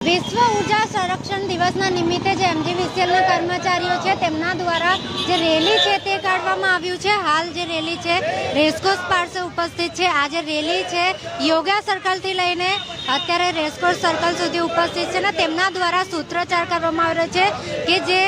વિશ્વ ઊર્જા સંરક્ષણ દિવસના નિમિત્તે જે એમજીવીસીએલના કર્મચારીઓ છે, તેમના દ્વારા જે રેલી છે તે કાઢવામાં આવ્યું છે. હાલ જે રેલી છે, રેસકોર્સ પાસે ઉપસ્થિત છે. આ જે રેલી છે યોગા સર્કલથી લઈને અત્યારે રેસકોર્સ સર્કલ સુધી ઉપસ્થિત છે ને તેમના દ્વારા સૂત્રોચ્ચાર કરવામાં આવ્યો છે કે જે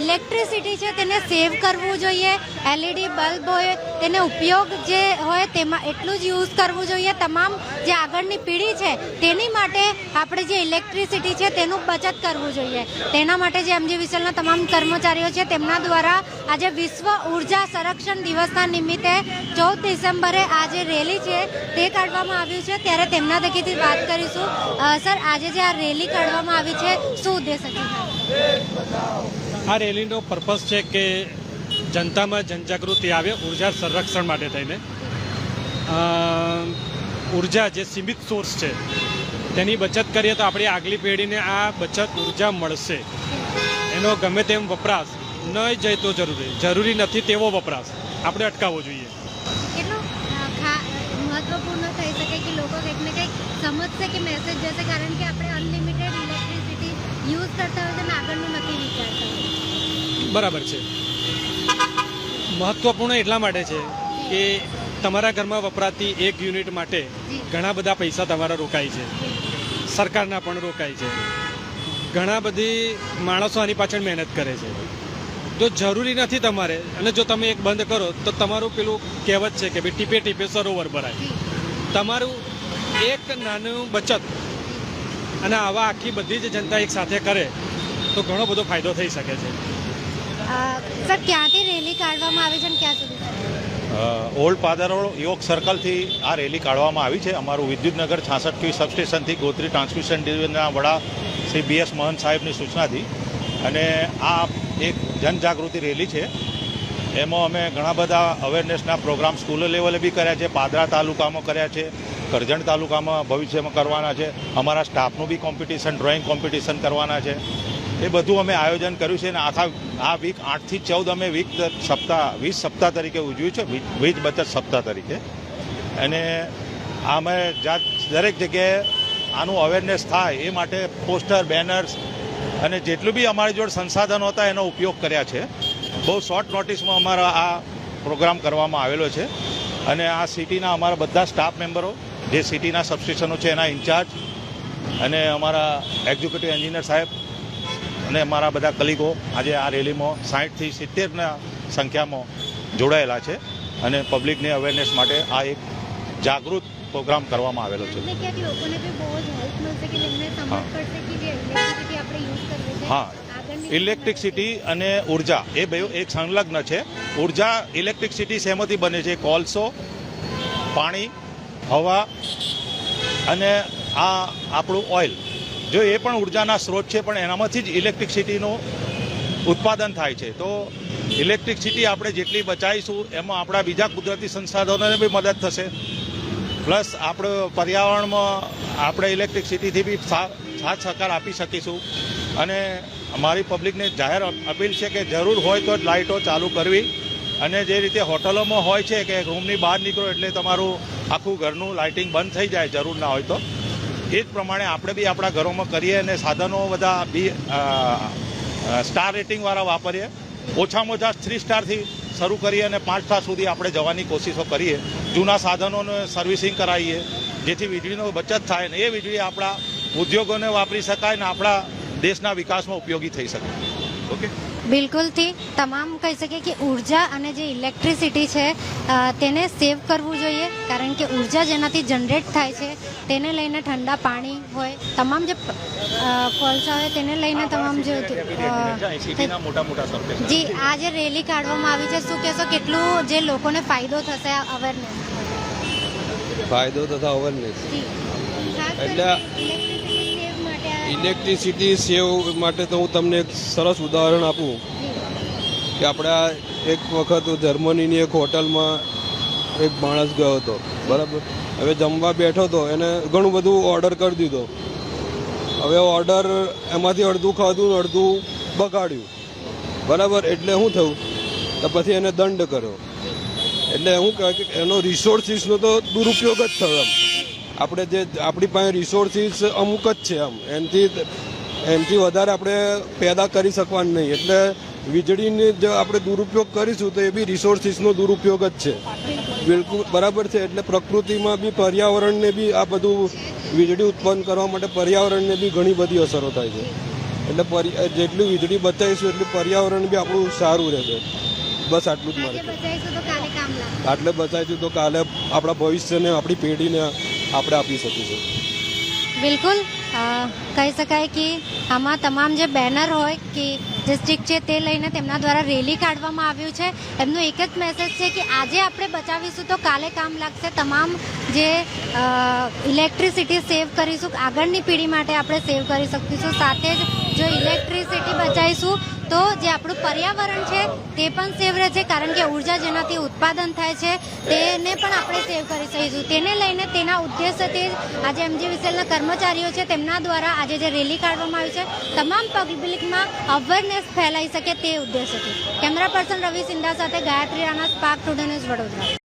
ઇલેક્ટ્રિસિટી છે તેને સેવ કરવું જોઈએ એલઈડી બલ્બ હોય, તેને ઉપયોગ જે હોય તેમાં એટલું જ યુઝ કરવું જોઈએ. તમામ જે આગળની પેઢી છે તેની માટે આપણે જે ઇલેક્ટ્રિસિટી છે તેનું બચત કરવું જોઈએ. તેના માટે જે એમજી વિસલના તમામ કર્મચારીઓ છે તેમના દ્વારા આજે વિશ્વ ઊર્જા સંરક્ષણ દિવસના નિમિત્તે ચૌદ ડિસેમ્બરે આ જે રેલી છે તે કાઢવામાં આવ્યું છે. ત્યારે તેમના થકીથી વાત કરીશું. સર, આજે જે આ રેલી કાઢવામાં આવી છે, શું ઉદ્દેશ છે? આ રેલીનો પર્પઝ છે કે જનતામાં જનજાગૃતિ આવે, ઊર્જા સંરક્ષણ માટે થઈને. ઊર્જા જે સીમિત સોર્સ છે, તેની બચત કરીએ તો આપણી આગલી પેઢીને આ બચત ઊર્જા મળશે. એનો ગમે તેમ વપરાશ ન તો જરૂરી. જરૂરી નથી તેવો વપરાશ. આપણે અટકાવવો જોઈએ. કારણ કે આપણે અનલિમિટેડ ઇલેક્ટ્રિસિટી યુઝ કરતા હોય તો આગળનું નથી વિચારતા. બરાબર છે. મહત્વપૂર્ણ એટલા માટે છે કે તમારા ઘરમાં વપરાતી એક યુનિટ માટે ઘણા બધા પૈસા તમારા રોકાય છે. સરકારના પણ રોકાય છે. ઘણા બધી માણસો આની પાછળ મહેનત કરે છે. જો જરૂરી નથી તમારે અને જો તમે એક બંધ કરો તો તમારું પેલું કહેવત છે કે ભાઈ ટીપે ટીપે સરોવર ભરાય. તમારું એક નાનું બચત અને આવા આખી બધી જ જનતા એક સાથે કરે તો ઘણો બધો ફાયદો થઈ શકે છે. સર, ક્યાંથી રેલી કાઢવામાં આવી છે ક્યાં સુધી ઓલ્ડ પાદરોડ યોગ સર્કલથી આ રેલી કાઢવામાં આવી છે. અમારું વિદ્યુતનગર છાસઠ ક્યુ સબસ્ટેશનથી ગોત્રી ટ્રાન્સમિશન ડિવિઝનના વડા શ્રી બી એસ મહંત સાહેબની સૂચનાથી. અને આ એક જનજાગૃતિ રેલી છે. એમાં અમે ઘણા બધા અવેરનેસના પ્રોગ્રામ સ્કૂલ લેવલે બી કર્યા છે, પાદરા તાલુકામાં કર્યા છે, કરજણ તાલુકામાં ભવિષ્યમાં કરવાના છે. અમારા સ્ટાફનું બી કોમ્પિટિશન ડ્રોઈંગ કોમ્પિટિશન કરવાના છે. એ બધું અમે આયોજન કર્યું છે અને આખા આ વીક આઠથી ચૌદ અમે વીક સપ્તાહ, વીસ સપ્તાહ તરીકે ઉજવ્યું છે. વીજ બચત સપ્તાહ તરીકે. અને અમે જાત, દરેક જગ્યાએ આનું અવેરનેસ થાય એ માટે પોસ્ટર બેનર્સ અને જેટલું બી અમારી જોડે સંસાધનો હતા એનો ઉપયોગ કર્યા છે. બહુ શોર્ટ નોટિસમાં અમારા આ પ્રોગ્રામ કરવામાં આવેલો છે. અને આ સિટીના અમારા બધા સ્ટાફ મેમ્બરો જે સિટીના સબસ્ટેશનો છે એના ઇન્ચાર્જ અને અમારા એક્ઝિક્યુટિવ એન્જિનિયર સાહેબ અને અમારા બધા કલીગો આજે આ રેલીમાં સાહીઠથી સિત્તેરના સંખ્યામાં જોડાયેલા છે અને પબ્લિકને અવેરનેસ માટે આ એક જાગૃત પ્રોગ્રામ કરવામાં આવેલો છે. હા. આગળની અને ઊર્જા એ બે એક સંલગ્ન છે. ઊર્જા ઇલેક્ટ્રિકસિટી શેમાંથી બને છે? કોલસો પાણી હવા અને આ આપણું ઓઇલ જો એ પણ ઉર્જાના સ્ત્રોત છે, પણ એનામાંથી જ ઇલેક્ટ્રિસિટીનું ઉત્પાદન થાય છે. તો ઇલેક્ટ્રિકસિટી આપણે જેટલી બચાવીશું, એમાં આપણા બીજા કુદરતી સંસાધનોને બી મદદ થશે. પ્લસ આપણે પર્યાવરણમાં આપણે ઇલેક્ટ્રિકસિટીથી બી સાથ સહકાર આપી શકીશું. અને અમારી પબ્લિકને જાહેર અપીલ છે કે જરૂર હોય તો જ લાઇટો ચાલુ કરવી. અને જે રીતે હોટલોમાં હોય છે કે રૂમની બહાર નીકળો એટલે તમારું આખું ઘરનું લાઇટિંગ બંધ થઈ જાય, જરૂર ના હોય તો. એ જ પ્રમાણે આપણે બી આપણા ઘરોમાં કરીએ અને સાધનો બધા બી સ્ટાર રેટિંગવાળા વાપરીએ. ઓછામાં ઓછા થ્રી સ્ટારથી શરૂ કરીએ અને પાંચ સ્ટાર સુધી આપણે જવાની કોશિશો કરીએ. જૂના સાધનોને સર્વિસિંગ કરાવીએ, જેથી વીજળીનો બચત થાય ને એ વીજળી આપણા ઉદ્યોગોને વાપરી શકાય ને આપણા દેશના વિકાસમાં ઉપયોગી થઈ શકે. ઓકે? બિલકુલથી તમામ કહી શકીએ કે ઊર્જા અને જે ઇલેક્ટ્રિસિટી છે તેને સેવ કરવું જોઈએ કારણ કે ઊર્જા જેનાથી જનરેટ થાય છે તેને લઈને ઠંડા પાણી હોય તમામ જે કોલસા હોય તેને લઈને તમામ જે અ, સિટીના મોટા મોટા સબસ્ટેશન જી આ જે રેલી કાઢવામાં આવી છે શું કહેશો? કેટલું જે લોકોને ફાયદો થશે આ અવેરનેસ ફાયદો તથા અવેરનેસ એટલે ઇલેક્ટ્રિસિટી સેવ માટે તો હું તમને એક સરસ ઉદાહરણ આપું કે આપણે એક વખત જર્મનીની એક હોટલમાં એક માણસ ગયો હતો, બરાબર? હવે જમવા બેઠો હતો, એને ઘણું બધું ઓર્ડર કરી દીધો. હવે ઓર્ડર એમાંથી અડધું ખાધું અડધું બગાડ્યું. બરાબર? એટલે શું થયું? તો પછી એને દંડ કર્યો. એટલે શું કહેવાય કે એનો રિસોર્સિસનો તો દુરુપયોગ જ થયો એમ. આપણે જે આપણી પાસે રિસોર્સિસ અમુક જ છે આમ. એનાથી એનાથી વધારે આપણે પેદા કરી શકવાનું નહીં. એટલે વીજળીની જો આપણે દુરુપયોગ કરીશું તો એ બી રિસોર્સિસનો દુરુપયોગ જ છે. બિલકુલ બરાબર છે. એટલે પ્રકૃતિમાં બી પર્યાવરણને બી આ બધું વીજળી ઉત્પન્ન કરવા માટે પર્યાવરણને બી ઘણી બધી અસરો થાય છે. એટલે જેટલી વીજળી બચાવીશું એટલું પર્યાવરણ બી આપણું સારું રહેશે. બસ આટલું જ મારે આટલે બચાવીશું તો કાલે આપણા ભવિષ્યને આપણી પેઢીને આપણે આપી શકીશું બિલકુલ. કહી શકાય કે આમાં તમામ જે બેનર હોય કે ડિસ્ટ્રિક્ટ છે તે લઈને તેમના દ્વારા રેલી કાઢવામાં આવ્યું છે. એમનો એક જ મેસેજ છે કે આજે આપણે બચાવીશું તો કાલે કામ લાગશે. તમામ જે ઇલેક્ટ્રિસિટી સેવ કરીશું. આગળની પેઢી માટે આપણે સેવ કરી શકીશું. સાથે જ જો ઇલેક્ટ્રિસિટી બચાવીશું તો જે આપણું પર્યાવરણ છે, તે પણ સેવ રહે છે કારણ કે ઊર્જા જેનાથી ઉત્પાદન થાય છે, તેને પણ આપણે સેવ કરી શકીશું. તેને લઈને તેના ઉદ્દેશ્યથી આજે એમજી વિસેલના કર્મચારીઓ છે, તેમના દ્વારા આજે જે રેલી કાઢવામાં આવી છે, તમામ પબ્લિકમાં અવેરનેસ ફેલાઈ શકે તે ઉદ્દેશ્યથી. કેમેરા પર્સન રવિ સિંધા સાથે Gayatri Rana Spark Today News Vadodara.